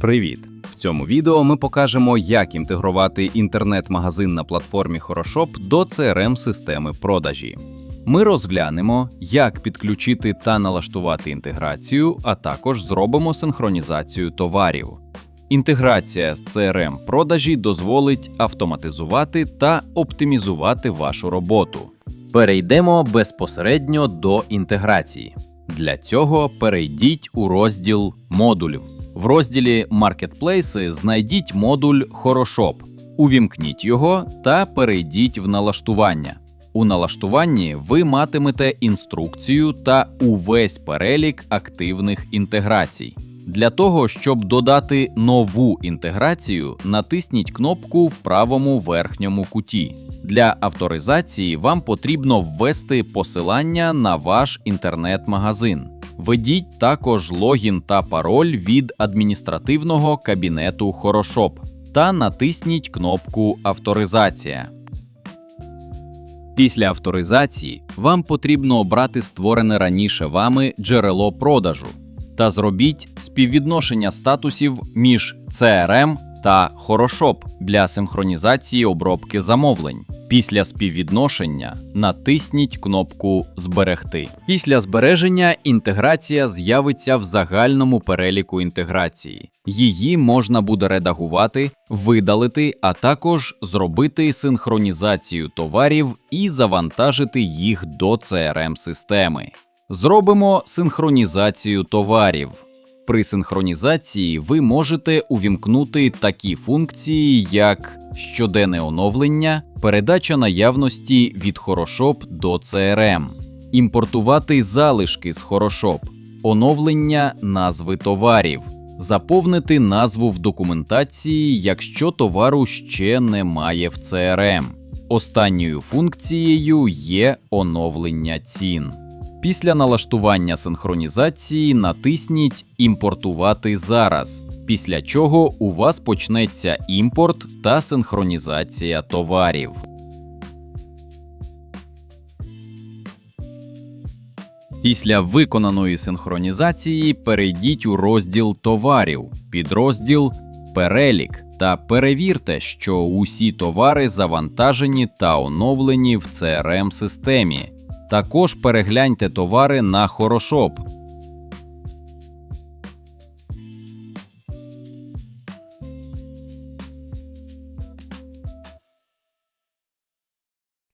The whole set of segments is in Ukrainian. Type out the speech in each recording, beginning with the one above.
Привіт! В цьому відео ми покажемо, як інтегрувати інтернет-магазин на платформі Хорошоп до crm системи продажі. Ми розглянемо, як підключити та налаштувати інтеграцію, а також зробимо синхронізацію товарів. Інтеграція з crm продажі дозволить автоматизувати та оптимізувати вашу роботу. Перейдемо безпосередньо до інтеграції. Для цього перейдіть у розділ модулів. В розділі Маркетплейси знайдіть модуль Хорошоп, увімкніть його та перейдіть в налаштування. У налаштуванні ви матимете інструкцію та увесь перелік активних інтеграцій. Для того, щоб додати нову інтеграцію, натисніть кнопку в правому верхньому куті. Для авторизації вам потрібно ввести посилання на ваш інтернет-магазин. Введіть також логін та пароль від адміністративного кабінету Хорошоп та натисніть кнопку Авторизація. Після авторизації вам потрібно обрати створене раніше вами джерело продажу та зробіть співвідношення статусів між CRM та Хорошоп для синхронізації обробки замовлень. Після співвідношення натисніть кнопку Зберегти. Після збереження інтеграція з'явиться в загальному переліку інтеграції. Її можна буде редагувати, видалити, а також зробити синхронізацію товарів і завантажити їх до crm системи Зробимо синхронізацію товарів. При синхронізації ви можете увімкнути такі функції, як щоденне оновлення, передача наявності від Хорошоп до CRM, імпортувати залишки з Хорошоп, оновлення назви товарів, заповнити назву в документації, якщо товару ще немає в CRM. Останньою функцією є оновлення цін. Після налаштування синхронізації натисніть Імпортувати зараз, після чого у вас почнеться імпорт та синхронізація товарів. Після виконаної синхронізації перейдіть у розділ товарів, підрозділ Перелік та перевірте, що усі товари завантажені та оновлені в crm системі також перегляньте товари на Хорошоп.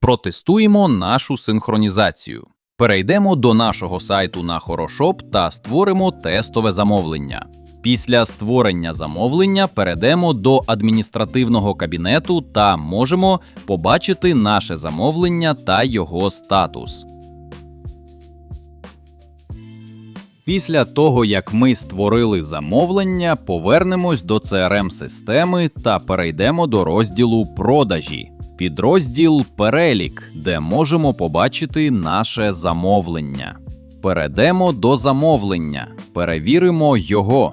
Протестуємо нашу синхронізацію. Перейдемо до нашого сайту на Хорошоп та створимо тестове замовлення. Після створення замовлення перейдемо до адміністративного кабінету та можемо побачити наше замовлення та його статус. Після того, як ми створили замовлення, повернемось до crm системи та перейдемо до розділу продажі, підрозділ Перелік, де можемо побачити наше замовлення. Перейдемо до замовлення, перевіримо його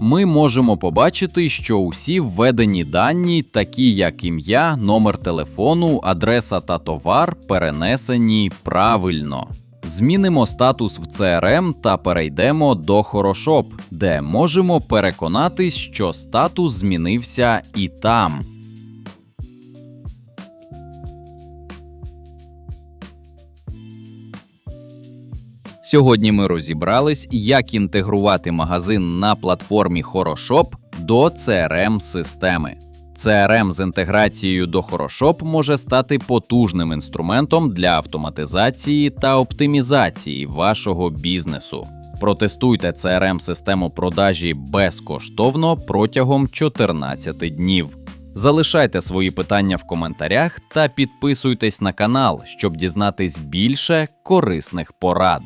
ми можемо побачити, що усі введені дані, такі як ім'я, номер телефону, адреса та товар, перенесені правильно. Змінимо статус в CRM та перейдемо до Хорошоп, де можемо переконатись, що статус змінився і там. Сьогодні ми розібрались, як інтегрувати магазин на платформі Хорошоп до crm системи CRM з інтеграцією до Хорошоп може стати потужним інструментом для автоматизації та оптимізації вашого бізнесу. Протестуйте crm систему продажі безкоштовно протягом 14 днів. Залишайте свої питання в коментарях та підписуйтесь на канал, щоб дізнатись більше корисних порад.